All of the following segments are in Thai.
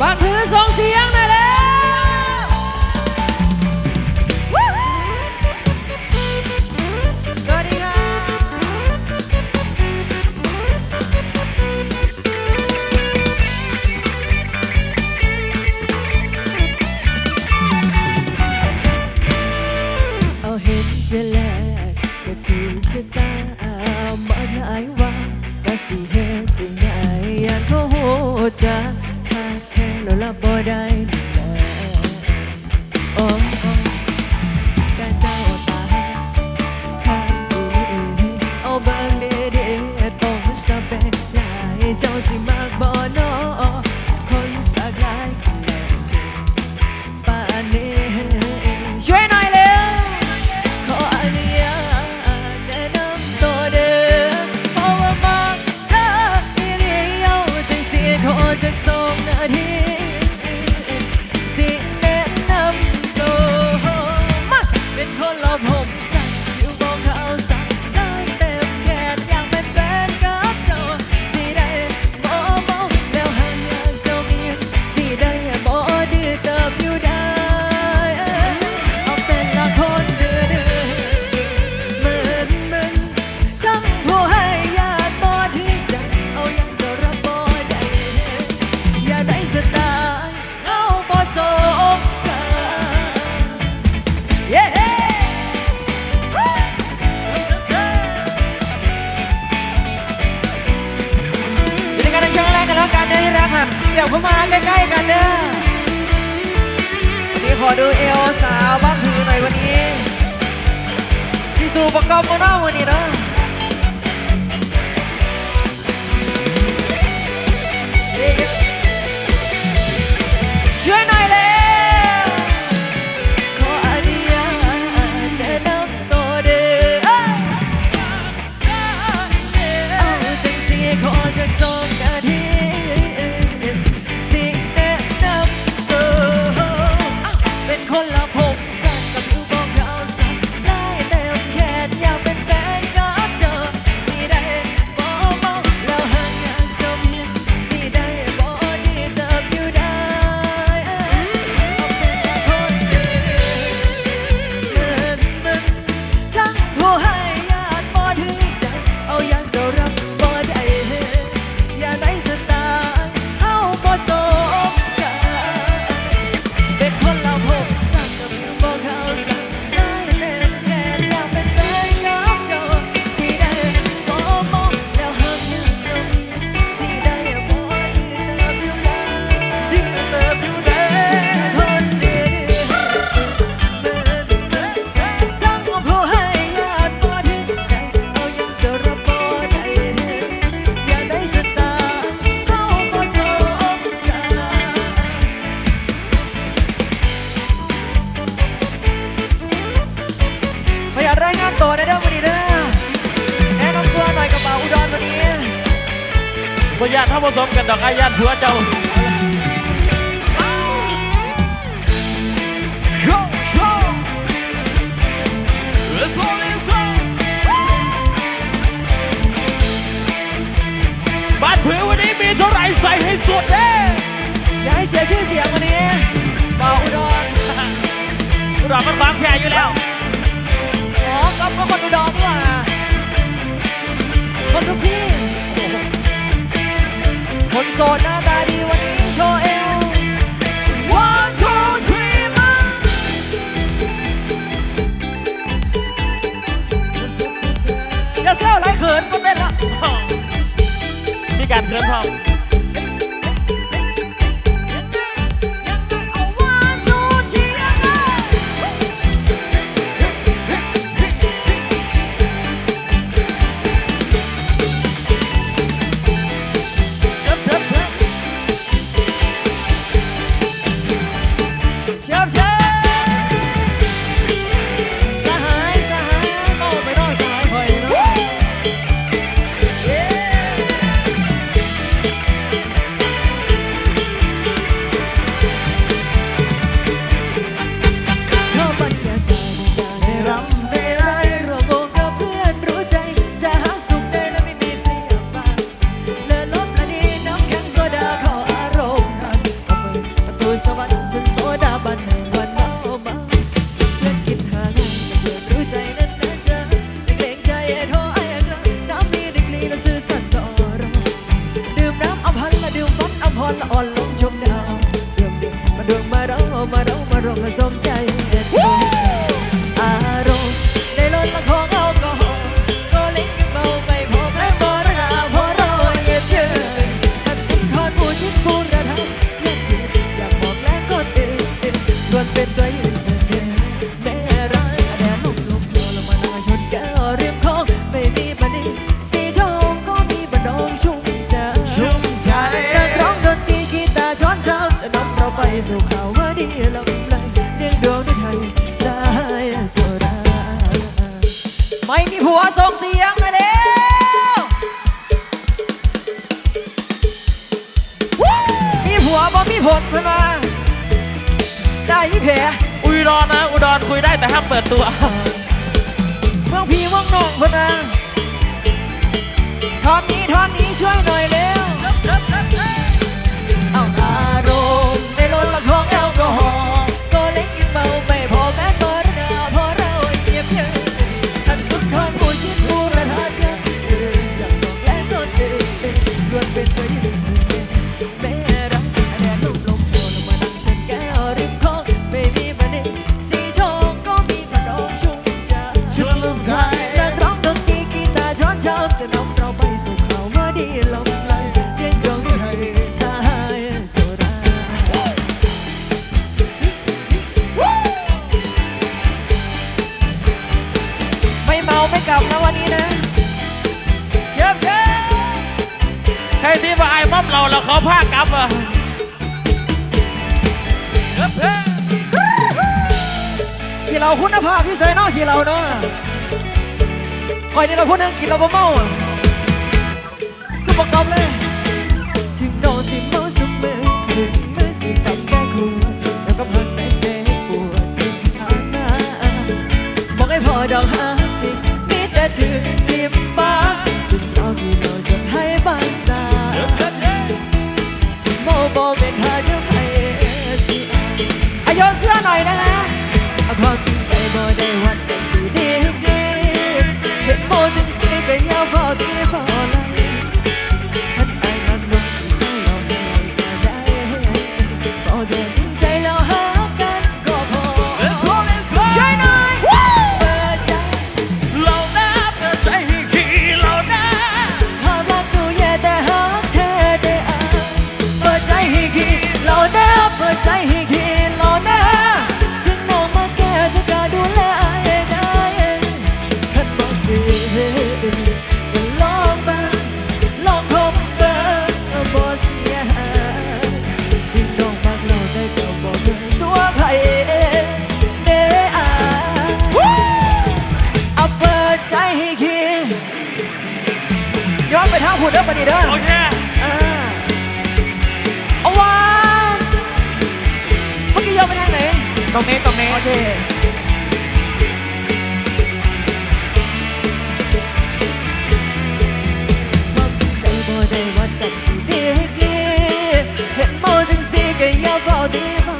把歌声唱得。Bono. ดูเอวสาวบ้านถือหน่อยวันนี้ที่สู่ประกอบมาน้อวันนี้เนาะ ดอกไอ้ยันหัวเจ้าบ้านผือวันนี้มีเท่าไรใส่ให้สุดเด้อย่าให้เสียชื่อเสียงวันนี้บ่าวอุดรอุดรมันบางแค่อยู่แล้วอ๋อก็เพราะคนอุดรด้วยคนทุกที่ คนโสดหน้าตาดีวันนี้โชว์เอว One two three มาอย่าเศร้าไรเขินก็เต้นละมีการเพิ่มพอง from time คุยได้แต่ห้ามเปิดตัว เมืองพี่ว่องนองพนังทอนนี้ทอนนี้ช่วยหน่อยเร็ว ไอ้ที่ว่าไอ้ม่อมเราเราเขาผ้ากับอะขี่เราคุณภาพพี่ใส่นอกขี่เราเนาะคอยนี่เราพูดเรื่องกินเราบ่เมาคือประกอบเลยถึงโดนสิเมาสมมือถึงเมื่อสิกับแม่คุณแล้วก็เพิ่งใส่เจ็บปวดจิตอาณาบอกให้พอดอกหาจิตมีแต่ถือสิบฟ้า I'm not Bye. ไปทางหุ่นเด้อบัดนี้เด้อโอเคอาเอาว้าวเมื่อกี้โยกไปทางไหนตรงนี้ตรงนี้โอเคอกจริงใจบ่ได้วัดกันที่เด็เห็นโมจิงสีก็ยาวพอดีพอ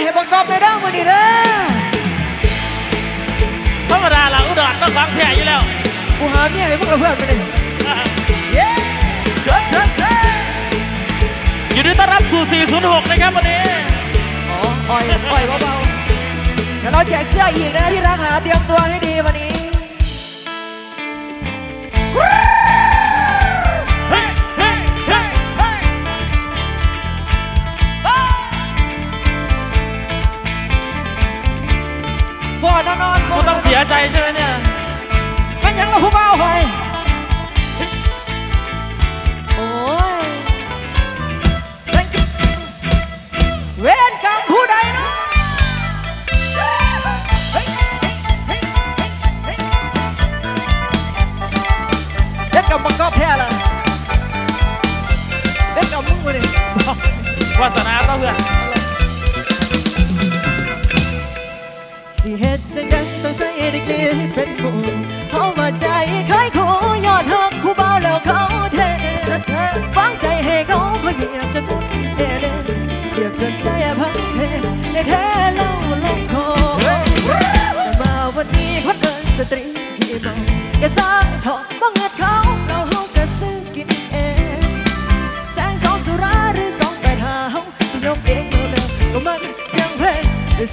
ให้ประกอบในเรื่อวันนี้เด้อธรรมดาเาอุดรต้องฟังแท้อยู่แล้วกูหาเนี่ยให้พวกเราเพื่อนไปเลยเย้เชิชิญยู่ดีต้อนรับสู่ 406 นะครับวันนี้ อ๋ออ่อยอ่อยเบาๆเดี๋ยวเราแจกเสื้ออีกนะที่รักหาเตรียมตัวให้ดีวัน ใจใช่ไหมเนี่ยมันยังเราผู้เบาไป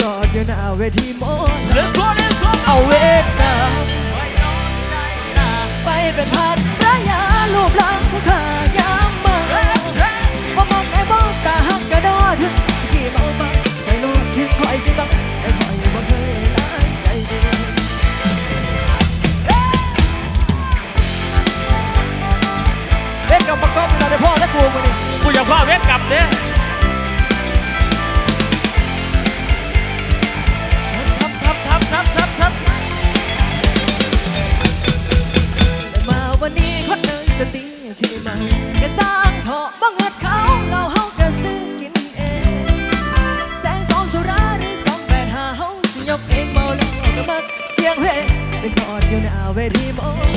สอดอยู่หน้าเวทีหมอลำเดือดชัวเดือดชัวเอาเวทกรรมไปเป็นพันระยะรูปลังผู้ขายามมาบ่มองไอ้บ่ตาหักกระโดดถึงสิขี่เมามาไปรู้ถึงคอยสิบังแต่คอยบ่เคยลายใจดีเวรกรรมมันก็เป็นอะไรพ่อและกูมานี่กูอยากพ่อเวทกลับเนี่ย ชับชับชับชับชับแต่มาวันนี้คนเดินสติขี่เมาแกสร้างเถาะบังเอิญเขาเราเฮาก็ซื้อกินเองแสงสองสุราหรือสองแปดหาเฮาสิยกเองเมาแล้วก็มักเสียงเพลงไปสอดอยู่หน้าเวทีโม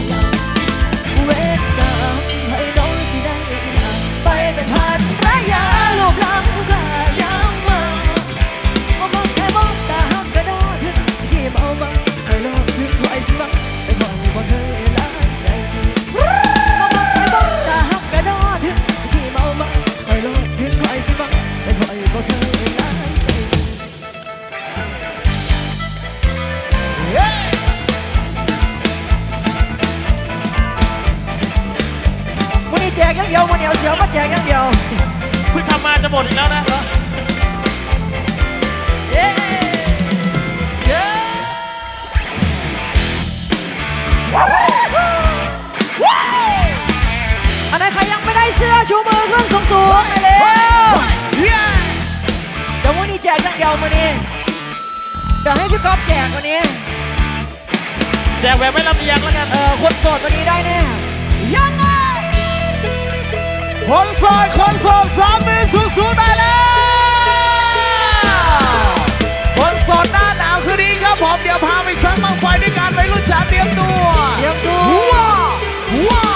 หมดอีกแล้วนะเย้เย้อันไหนใครยังไม่ได้เสื้อชูมือขึ้นสูงๆไปเร็วเดี๋ยววันนี้แจกอย่างเดียววันนี้เดี๋ยวให้พี่ก๊อฟแจกวันนี้ แจกแบบไม่ลำเอียงแล้วกัน เออคนโสดวันนี้ได้แน่ย คนโสดคนโสดสามมือสูงๆได้แล้วคนโสดหน้าหนาวคืนนี้ครับผมเดี๋ยวพาไปเซิร์ฟมังไฟด้วยกันไปรุ่นจ๋าเตรียมตัวเตรียมตัวว้าวว้า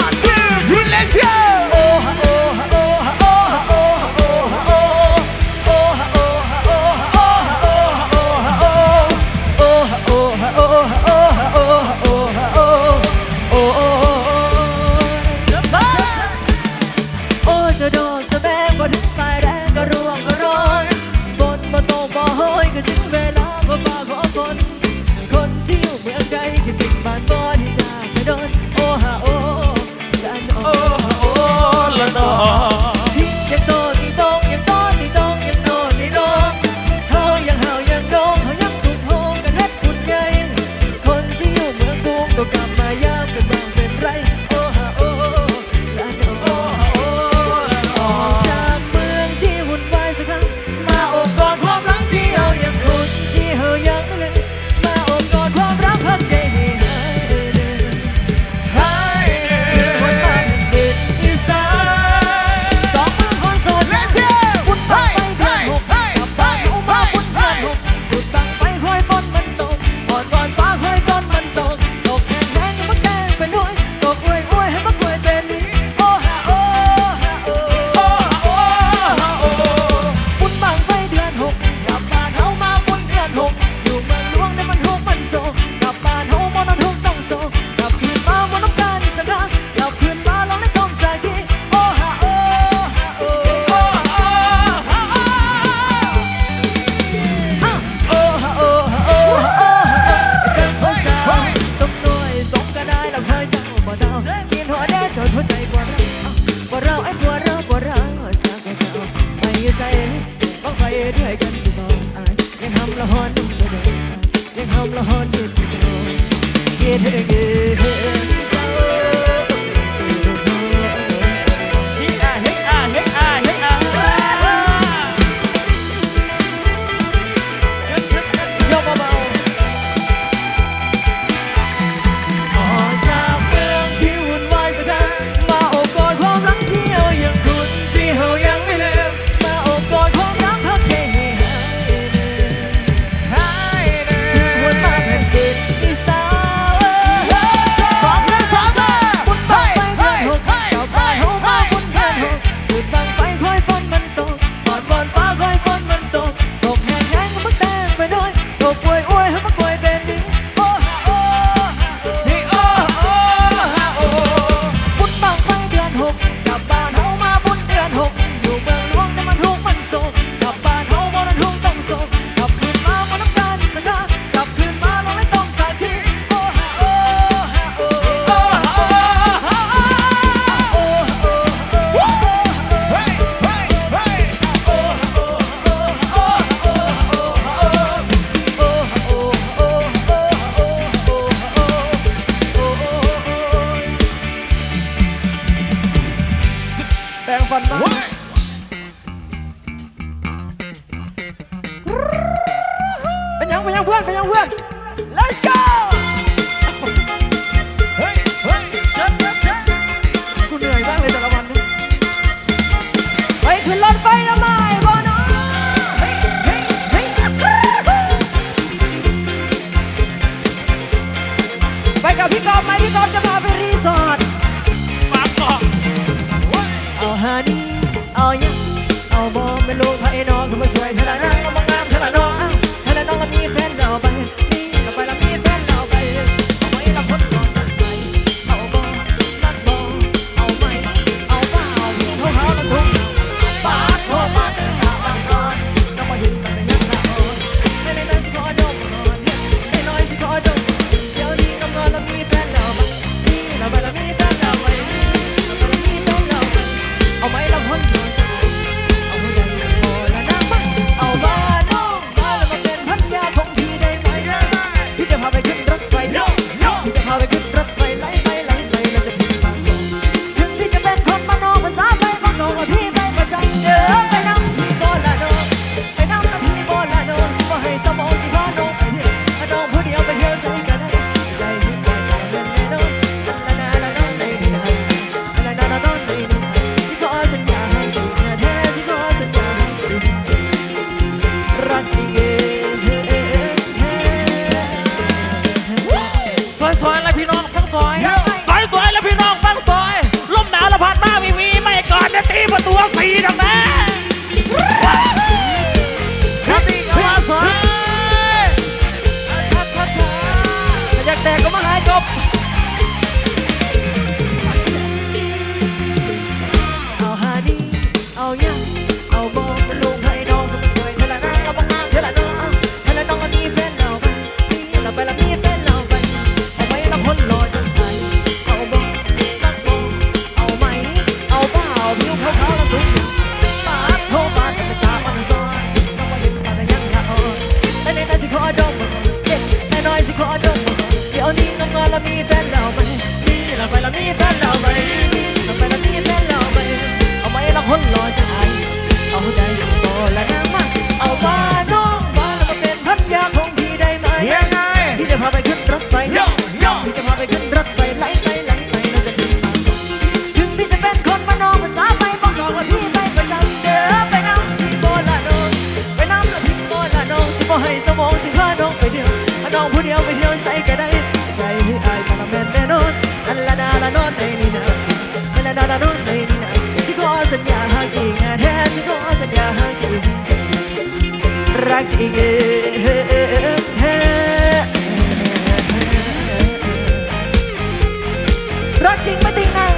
รัจริงไม่ติงนัง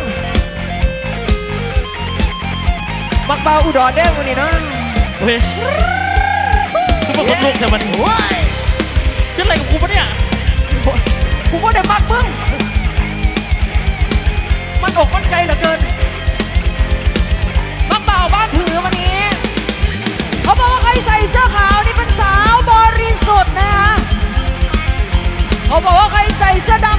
มักเบาอุดรเด้วันนี้นาะเฮ้ยทุกคนลุกแต่มันโอ้ยเป็นอะไรกับกูปะเนี่ยกูก็ได้มากมึงมันอกมันใจเหลือเกินมักเบาบ้านถือวันนี้เขาบอกว่าใครใส่เสื้อขาว ọbọ̀ wọ́kọ̀ a ìsẹ́dá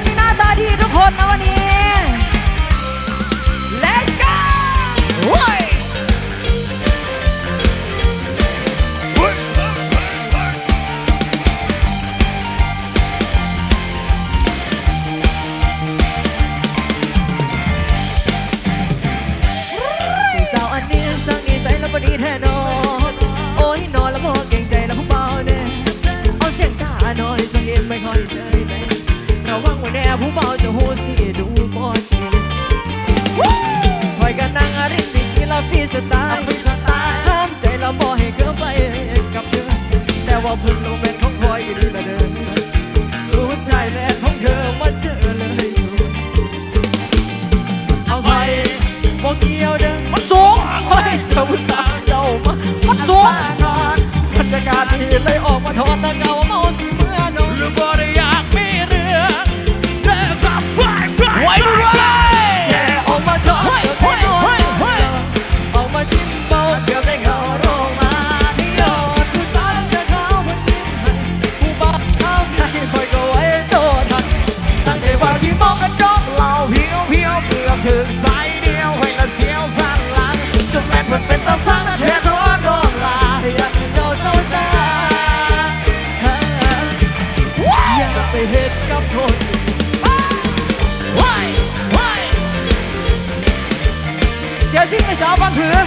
สิ้นไปสองความผือ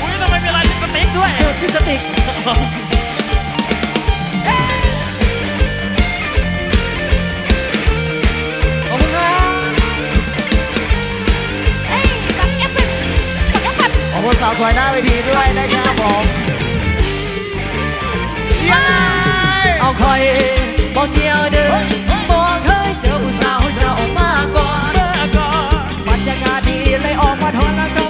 อุ้ยทำไมมีลายลิปสติกด้วยพิปสติกขอบคุณครับขอบคุณสาวสวยหน้าเวทีด้วยนะครับผมเอาคอยบอกเดียวเดิน but Hanukkah.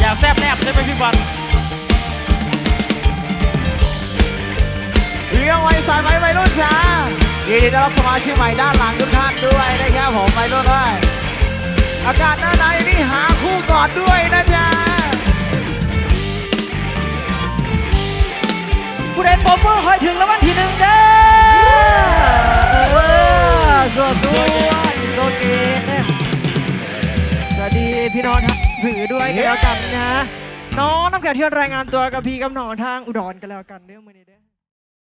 อยากแซบแนบใช่ไหมพี่บอลเลี้ยงไว้สายไว้ไว้รุ่นจ้ายินดีต้อนรับสมาชิกใหม่ด้านหลังทุกท่านด้วยนะครับผมไปรุ่นด้วย อากาศหน้าไหนนี่หาคู่กอดด้วยนะจ๊ะ ผู้ใดปอมเมอร์คอยถึงแล้วมัลทีหนึ่งเด้อเออสวดสวดโซเกตเนี่ยสวัสดีพี่น้องครับถือด้วยกันแล้วกันนะ น้องน้ำแข็งเที่ยวรายงานตัวกับพี่กับหนองทางอุดรกันแล้วกันเรื่องมือนี้